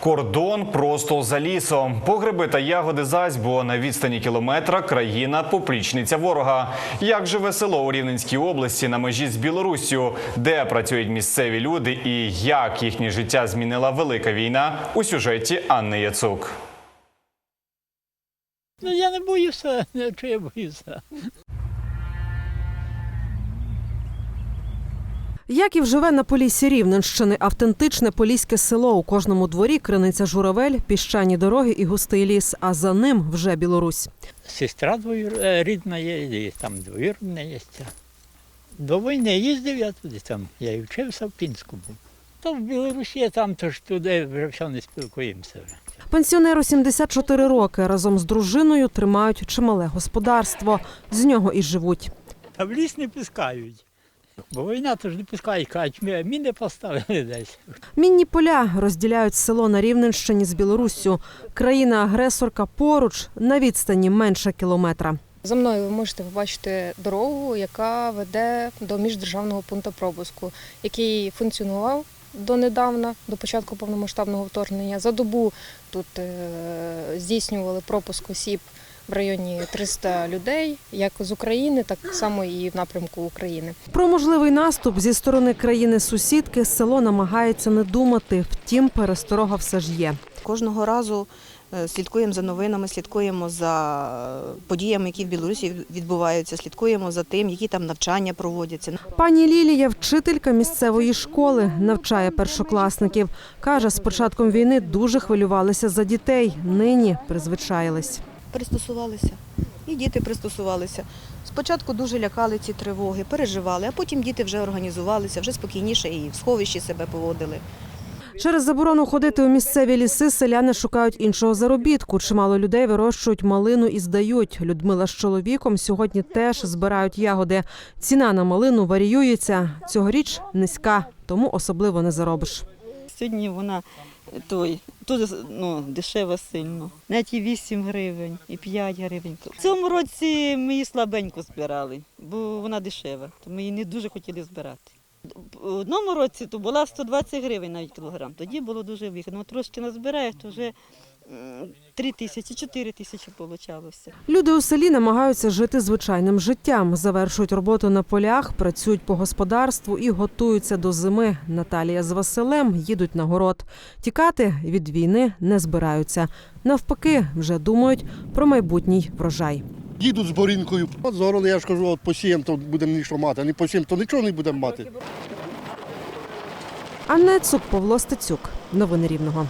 Кордон просто за лісом. Погреби та ягоди зась, бо на відстані кілометра країна поплічниця ворога. Як живе село у Рівненській області на межі з Білоруссю, де працюють місцеві люди і як їхнє життя змінила велика війна у сюжеті Анни Яцук. Ну я не боюся, чи я боюся. Яків живе на полісі Рівненщини, автентичне поліське село. У кожному дворі криниця журавель, піщані дороги і густий ліс. А за ним вже Білорусь. Сестра двоюрідна є, і там двоюрідна є. До війни їздив я туди, там я і вчився в Пінську був. То в Білорусі там, то ж туди вже все не спілкуємося вже. Пенсіонеру 74 роки. Разом з дружиною тримають чимале господарство. З нього і живуть. А в ліс не пускають. Бо війна то ж не пускають, кажуть, ми міни поставили десь. Мінні поля розділяють село на Рівненщині з Білоруссю. Країна-агресорка поруч на відстані менше кілометра. За мною ви можете побачити дорогу, яка веде до міждержавного пункту пропуску, який функціонував донедавна, до початку повномасштабного вторгнення. За добу тут е, здійснювали пропуск осіб в районі 300 людей, як з України, так само і в напрямку України. Про можливий наступ зі сторони країни-сусідки село намагається не думати. Втім, пересторога все ж є. Кожного разу е, слідкуємо за новинами, слідкуємо за подіями, які в Білорусі відбуваються, слідкуємо за тим, які там навчання проводяться. Пані Лілія, вчителька місцевої школи, навчає першокласників. Каже, з початком війни дуже хвилювалися за дітей. Нині призвичаїлись. Пристосувалися. І діти пристосувалися. Спочатку дуже лякали ці тривоги, переживали, а потім діти вже організувалися, вже спокійніше і в сховищі себе поводили. Через заборону ходити у місцеві ліси селяни шукають іншого заробітку. Чимало людей вирощують малину і здають. Людмила з чоловіком сьогодні теж збирають ягоди. Ціна на малину варіюється. Цьогоріч низька, тому особливо не заробиш. Сьогодні вона той тут ну, дешево сильно. Навіть і 8 гривень, і 5 гривень. В цьому році ми її слабенько збирали, бо вона дешева, то ми її не дуже хотіли збирати. У одному році то була 120 гривень навіть кілограм. Тоді було дуже вигідно. Трошки назбираєш, то вже 3 тисячі, 4 тисячі получалося. Люди у селі намагаються жити звичайним життям, завершують роботу на полях, працюють по господарству і готуються до зими. Наталія з Василем їдуть на город. Тікати від війни не збираються. Навпаки, вже думають про майбутній врожай. Їдуть з борінкою. От згорони, я ж кажу, от посіємо, то будемо нічого мати, а не посіємо, то нічого не будемо мати. Анна Цук, Павло Стецюк. Новини Рівного.